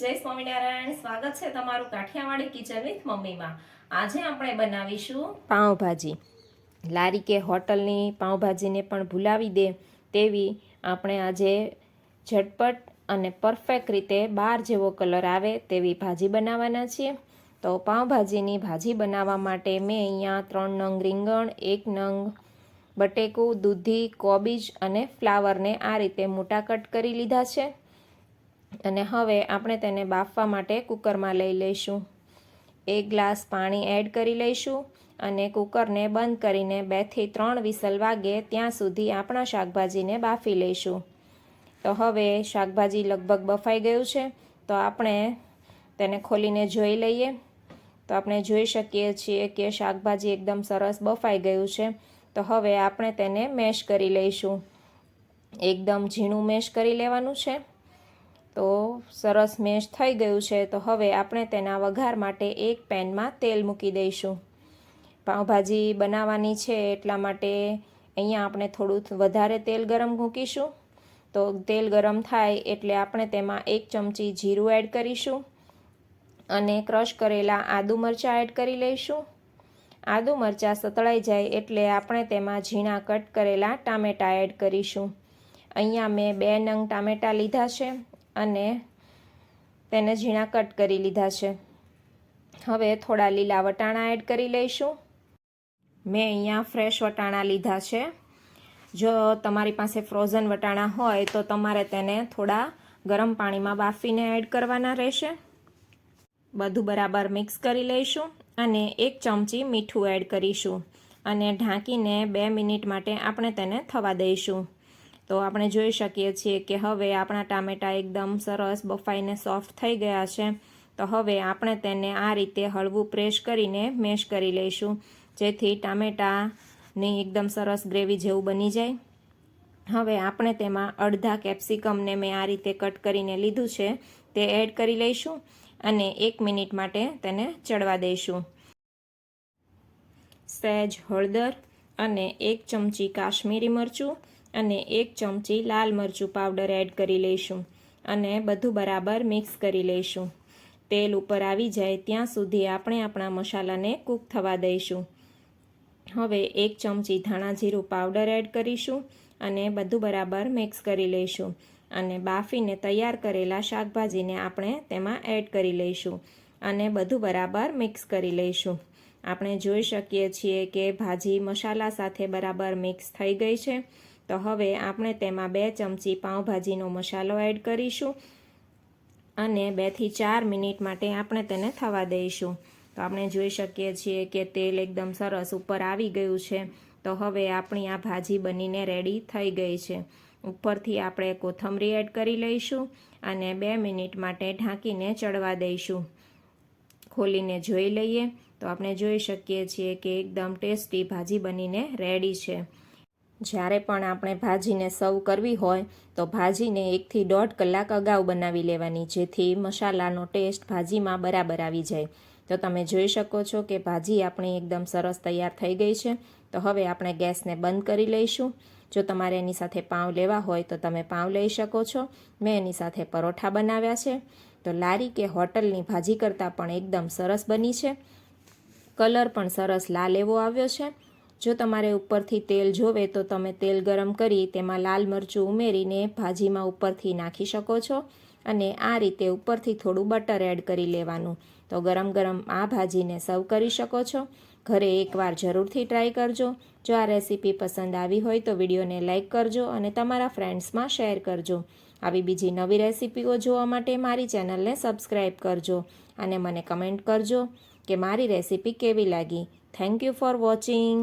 જય સ્વામિનારાયણ. સ્વાગત છે તમારું કાઠિયાવાડી કિચન વિથ મમ્મીમાં. આજે આપણે બનાવીશું પાઉંભાજી. લારી કે હોટલની પાઉંભાજીને પણ ભૂલાવી દે તેવી આપણે આજે ઝટપટ અને પરફેક્ટ રીતે બાર જેવો કલર આવે તેવી ભાજી બનાવવાના છીએ. તો પાઉંભાજીની ભાજી બનાવવા માટે મેં અહીંયા ત્રણ નંગ રીંગણ, એક નંગ બટેકું, દૂધી, કોબીજ અને ફ્લાવરને આ રીતે મોટા કટ કરી લીધા છે. અને હવે આપણે તેને બાફવા માટે કુકરમાં લઈ લઈશું. એક ગ્લાસ પાણી એડ કરી લઈશું અને કુકરને બંધ કરીને બેથી ત્રણ વિસલ વાગે ત્યાં સુધી આપણા શાકભાજીને બાફી લઈશું. તો હવે શાકભાજી લગભગ બફાઈ ગયું છે, તો આપણે તેને ખોલીને જોઈ લઈએ. તો આપણે જોઈ શકીએ છીએ કે શાકભાજી એકદમ સરસ બફાઈ ગયું છે. તો હવે આપણે તેને મેશ કરી લઈશું. એકદમ ઝીણું મેશ કરી લેવાનું છે. તો સરસ મેશ થઈ ગયું છે. તો હવે આપણે તેના વઘાર માટે એક પેનમાં તેલ મૂકી દઈશું. પાઉંભાજી બનાવવાની છે એટલા માટે અહીંયા આપણે થોડું વધારે તેલ ગરમ મૂકીશું. તો તેલ ગરમ થાય એટલે આપણે તેમાં એક ચમચી જીરું એડ કરીશું અને ક્રશ કરેલા આદુ મરચાં એડ કરી લઈશું. આદુ મરચાં સતળાઈ જાય એટલે આપણે તેમાં ઝીણા કટ કરેલા ટામેટાં એડ કરીશું. અહીંયા મેં બે નંગ ટામેટાં લીધા છે. અને તેને ઝીણા કટ કરી લીધા છે. હવે થોડા લીલા વટાણા એડ કરી લઈશું. મેં અહીંયા ફ્રેશ વટાણા લીધા છે. જો તમારી પાસે ફ્રોઝન વટાણા હોય તો તમારે તેને થોડા ગરમ પાણીમાં બાફીને એડ કરવાના રહેશે. બધું બરાબર મિક્સ કરી લઈશું અને એક ચમચી મીઠું એડ કરીશું અને ઢાંકીને બે મિનિટ માટે આપણે તેને થવા દઈશું. તો આપણે જોઈ શકીએ છીએ કે હવે આપણા ટામેટાં એકદમ સરસ બફાઈને સોફ્ટ થઈ ગયા છે. તો હવે આપણે તેને આ રીતે હળવું પ્રેસ કરીને મેશ કરી લઈશું. જેથી ટામેટાની એકદમ સરસ ગ્રેવી જેવું બની જાય. હવે આપણે તેમાં અડધા કેપ્સિકમને મેં આ રીતે કટ કરીને લીધું છે. તે એડ કરી લઈશું અને એક મિનિટ માટે તેને ચડવા દઈશું. સહેજ હળદર અને એક ચમચી કાશ્મીરી મરચું અને એક ચમચી લાલ મરચું પાવડર એડ કરી લઈશું અને બધું બરાબર મિક્સ કરી લઈશું. તેલ ઉપર આવી જાય ત્યાં સુધી આપણે આપણા મસાલાને કૂક થવા દઈશું. હવે એક ચમચી ધાણા જીરું પાવડર એડ કરીશું અને બધું બરાબર મિક્સ કરી લઈશું અને બાફીને તૈયાર કરેલા શાકભાજીને આપણે તેમાં એડ કરી લઈશું અને બધું બરાબર મિક્સ કરી લઈશું. આપણે જોઈ શકીએ છીએ કે ભાજી મસાલા સાથે બરાબર મિક્સ થઈ ગઈ છે. તો હવે આપણે તેમાં બે ચમચી પાઉંભાજીનો મસાલો એડ કરીશું અને બેથી ચાર મિનિટ માટે આપણે તેને થવા દઈશું. તો આપણે જોઈ શકીએ છીએ કે તેલ એકદમ સરસ ઉપર આવી ગયું છે. તો હવે આપણી આ ભાજી બનીને રેડી થઈ ગઈ છે. ઉપરથી આપણે કોથમરી એડ કરી લઈશું અને બે મિનિટ માટે ઢાંકીને ચડવા દઈશું. ખોલીને જોઈ લઈએ. તો આપણે જોઈ શકીએ છીએ કે એકદમ ટેસ્ટી ભાજી બનીને રેડી છે. જ્યારે પણ આપણે ભાજીને સર્વ કરવી હોય, તો ભાજીને એકથી દોઢ કલાક અગાઉ બનાવી લેવાની, જેથી મસાલાનો ટેસ્ટ ભાજીમાં બરાબર આવી જાય. તો તમે જોઈ શકો છો કે ભાજી આપણી એકદમ સરસ તૈયાર થઈ ગઈ છે. તો હવે આપણે ગેસને બંધ કરી લઈશું. જો તમારે એની સાથે પાઉં લેવા હોય, તો તમે પાઉં લઈ શકો છો. મેં એની સાથે પરોઠા બનાવ્યા છે. તો લારી કે હોટલની ભાજી કરતાં પણ એકદમ સરસ બની છે. કલર પણ સરસ લાલ એવો આવ્યો છે. જો તમારે ઉપરથી તેલ જોવે તો તમે તેલ ગરમ કરી તેમાં લાલ મરચું ઉમેરીને ભાજીમાં ઉપરથી નાખી શકો છો અને આ રીતે ઉપરથી થોડું બટર એડ કરી લેવાનું. તો ગરમ ગરમ આ ભાજીને સર્વ કરી શકો છો. ઘરે એકવાર જરૂરથી ટ્રાય કરજો. જો આ રેસીપી પસંદ આવી હોય તો વિડીયોને લાઇક કરજો અને તમારા ફ્રેન્ડ્સમાં શેર કરજો. આવી બીજી નવી રેસીપીઓ જોવા માટે મારી ચેનલને સબસ્ક્રાઈબ કરજો અને મને કમેન્ટ કરજો કે મારી રેસીપી કેવી લાગી. Thank you for watching.